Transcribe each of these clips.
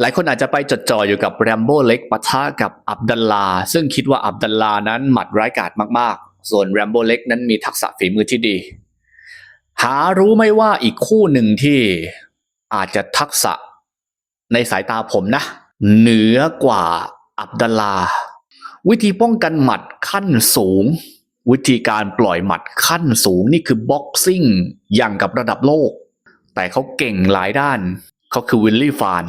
หลายคนอาจจะไปจดจ่ออยู่กับแรมโบ้เล็กปะทะกับอับดัลลา ซึ่งคิดว่าอับดัลลานั้นหมัดร้ายกาจมากๆ ส่วนแรมโบ้เล็กนั้นมีทักษะฝีมือที่ดี หารู้ไหมว่าอีกคู่หนึ่งที่อาจจะทักษะในสายตาผมนะ เหนือกว่าอับดัลลา วิธีป้องกันหมัดขั้นสูง วิธีการปล่อยหมัดขั้นสูงนี่คือบ็อกซิ่งอย่างกับระดับโลก แต่เขาเก่งหลายด้านเขาคือวิลลี่ฟาน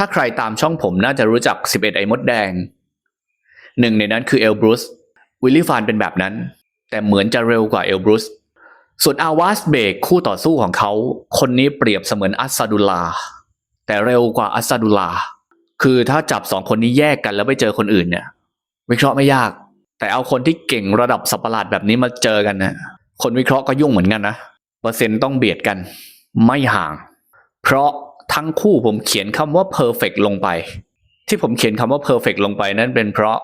ถ้าใครตามช่องผมน่าจะรู้จัก 11 ไอ้มดแดง หนึ่งในนั้นคือเอลบรูซวิลลี่ฟานเป็นแบบนั้น แต่เหมือนจะเร็วกว่าเอลบรูซส่วนอาวาสเบกคู่ต่อสู้ของเขา คนนี้เปรียบเสมือนอัสซาดุลา แต่เร็วกว่าอัสซาดุลา คือถ้าจับสองคนนี้แยกกันแล้วไปเจอคนอื่นเนี่ย วิเคราะห์ไม่ยาก แต่เอาคนที่เก่งระดับสัปประหลาดแบบนี้มาเจอกันนะคนวิเคราะห์ก็ยุ่งเหมือนกันนะเปอร์เซ็นต์ต้องเบียดกัน ไม่ห่าง เพราะ ทั้งคู่ผมเขียนคำว่า perfect ลงไป ที่ผมเขียนคำว่า perfect ลงไปนั่นเป็นเพราะ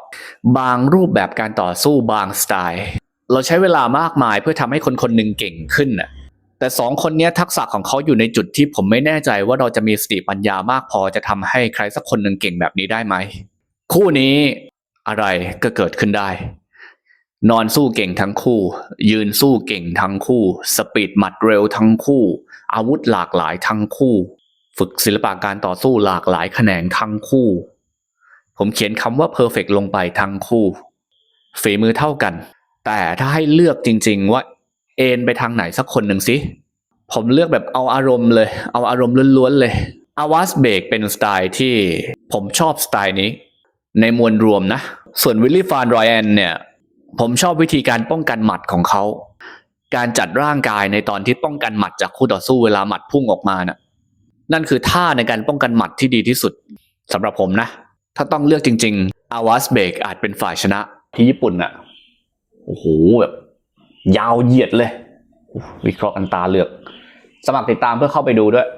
บางรูปแบบการต่อสู้บางสไตล์ เราใช้เวลามากมายเพื่อทำให้คนคนหนึ่งเก่งขึ้นน่ะแต่สองคนนี้ทักษะของเขาอยู่ในจุดที่ผมไม่แน่ใจว่าเราจะมีสติปัญญามากพอจะทำให้ใครสักคนหนึ่งเก่งแบบนี้ได้ไหม คู่นี้อะไรก็เกิดขึ้นได้ นอนสู้เก่งทั้งคู่ ยืนสู้เก่งทั้งคู่ สปีดหมัดเร็วทั้งคู่ อาวุธหลากหลายทั้งคู่ ฝึกศิลปะการต่อสู้หลากหลายแขนงทั้งคู่ ผมเขียนคำว่า perfect ลงไปทั้งคู่ ฝีมือเท่ากัน แต่ถ้าให้เลือกจริง ๆ ว่าเอ็นไปทางไหนสักคนหนึ่งสิ ผมเลือกแบบเอาอารมณ์เลย เอาอารมณ์ล้วนๆเลยอาวาสเบกเป็นสไตล์ที่ผมชอบสไตล์นี้ ในมวลรวมนะ ส่วนวิลลี่ฟานรอยแอนเนี่ย ผมชอบวิธีการป้องกันหมัดของเขา การจัดร่างกายในตอนที่ป้องกันหมัดจากคู่ต่อสู้เวลาหมัดพุ่งออกมาน่ะ นั่นคือท่าในการป้องกันหมัดที่ดีที่สุดสำหรับผมนะ ถ้าต้องเลือกจริง ๆ อาวาสเบกอาจเป็นฝ่ายชนะที่ญี่ปุ่นอะโอ้โหแบบยาวเหยียดเลย วิเคราะห์กันตาเลือก สมัครติดตามเพื่อเข้าไปดูด้วย